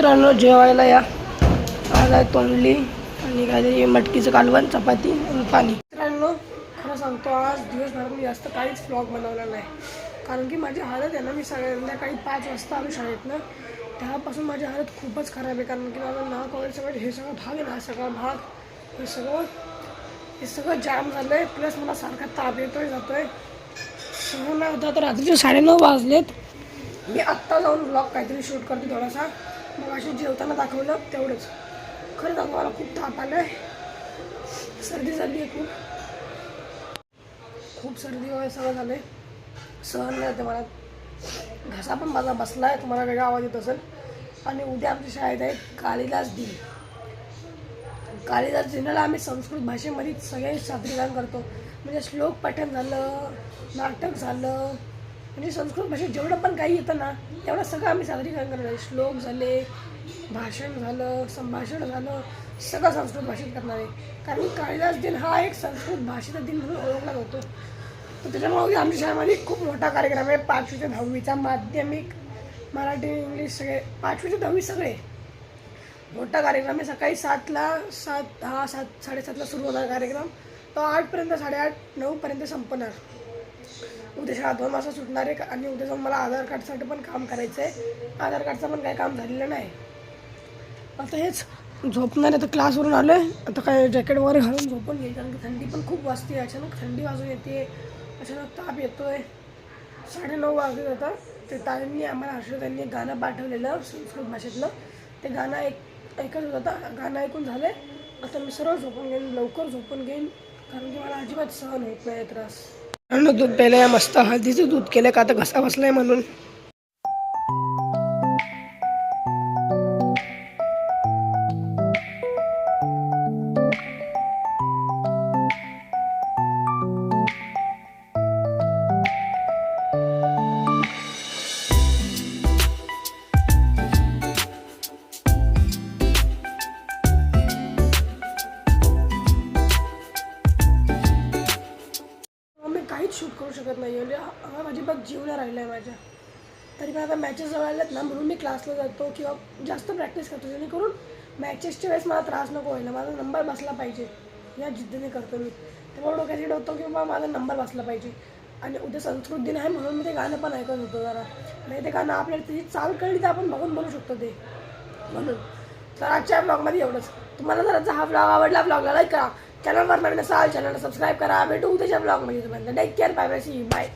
मित्रांनो जेवायला या. आज आहे तोंडली आणि काहीतरी मटकीचं कालवण चपाती आणि पाणी. मित्रांनो खरं सांगतो आज दिवसभरात मी जास्त काहीच फ्लॉग बनवला नाही. कारण की माझी हालत आहे ना मी संध्याकाळी पाच वाजता आलो शाळेतनं तेव्हापासून माझी हालत खूपच खराब आहे. कारण की माझं नाक कॉलेज सगळं हे सगळं भाग आहे ना हा सगळा भाग हे सगळं हे सगळं जाम झालं आहे प्लस मला सारखा ताप येतोय जातोय. सगळं नाही होता तर रात्रीचे साडेनऊ वाजलेत. मी आत्ता जाऊन ब्लॉग काहीतरी शूट करते थोडासा. मग अशी जेवताना दाखवलं तेवढंच. खरं सांगू मला खूप ताप आलं आहे सर्दी झाली आहे खूप. खूप सर्दी वगैरे सगळं झालं आहे सहन नाही होते मला. घसा पण माझा बसला आहे तुम्हाला वेगळा आवाज येत असेल. आणि उद्या आमच्या शाळेत आहे कालिदास दिन. कालिदास दिनाला आम्ही संस्कृत भाषेमध्ये सगळे सादरीकरण करतो. म्हणजे श्लोक पठण झालं नाटक झालं म्हणजे संस्कृत भाषेत जेवढं पण काही येतं ना तेवढं सगळं आम्ही सादरीकरण करणार आहे. श्लोक झाले भाषण झालं संभाषण झालं सगळं संस्कृत भाषेत करणार आहे. कारण काळिदास दिन हा एक संस्कृत भाषेचा दिन म्हणून ओळखला जातो. तर त्याच्यामुळे आमच्या शाळेमध्ये खूप मोठा कार्यक्रम आहे. पाचवी ते दहावीचा माध्यमिक मराठी इंग्लिश सगळे पाचवी ते दहावी सगळे. मोठा कार्यक्रम आहे. सकाळी सातला सात दहा सात साडेसातला सुरू होणार कार्यक्रम. तो आठपर्यंत साडेआठ नऊपर्यंत संपणार. उद्या शाळा दोन वाजता सुटणार आहे आणि उद्या जाऊन मला आधार कार्डसाठी पण काम करायचं आहे आधार कार्डचं पण काही काम झालेलं नाही. आता हेच झोपणार आहे तर क्लासवरून आलो आहे आता काय जॅकेट वगैरे घालून झोपून घेईल कारण की थंडी पण खूप वाजते अचानक थंडी वाजून येते. अचानक ताप येतो आहे साडे साडेनऊ वाजले आता. ते ताईंनी आम्हाला हर्षदांनी एक गाणं पाठवलेलं संस्कृत भाषेतलं. ते गाणं ऐक ऐकत होतं गाणं ऐकून झालं आहे आता मी सरळ झोपून घेईन लवकर झोपून घेईन कारण की मला अजिबात सहन होत नाही त्रास. दूध प्यायला मस्त हळदीचं दूध केलं का आता घसा बसलाय म्हणून. काहीच शूट करू शकत नाही म्हणजे हा माझी बघ जीव राहिला आहे माझ्या. तरी पण आता मॅचेस जवळ आल्यात ना म्हणून मी क्लासला जातो किंवा जास्त प्रॅक्टिस करतो. जेणेकरून मॅचेसच्या वेळेस मला त्रास नको व्हायला. माझा नंबर बसला पाहिजे. या जिद्दीने करतो मी. त्यामुळे डोक्यात होतो की बाबा माझा नंबर बसला पाहिजे. आणि उद्या संस्कृत दिन आहे म्हणून मी ते गाणं पण ऐकत होतो जरा. नाही ते गाणं आपल्याला त्याची चाल कळली तर आपण बघून बोलू शकतो ते. म्हणून. तर आजच्या ब्लॉगमध्ये एवढंच. तुम्हाला जर हा ब्लॉग आवडला ब्लॉगला लाईक करा. चॅनलवर नवीन असाल चॅनलला सबस्क्राईब करा। भेटू उद्याच्या ब्लॉगमध्ये तुम्हाला take care bye bye see bye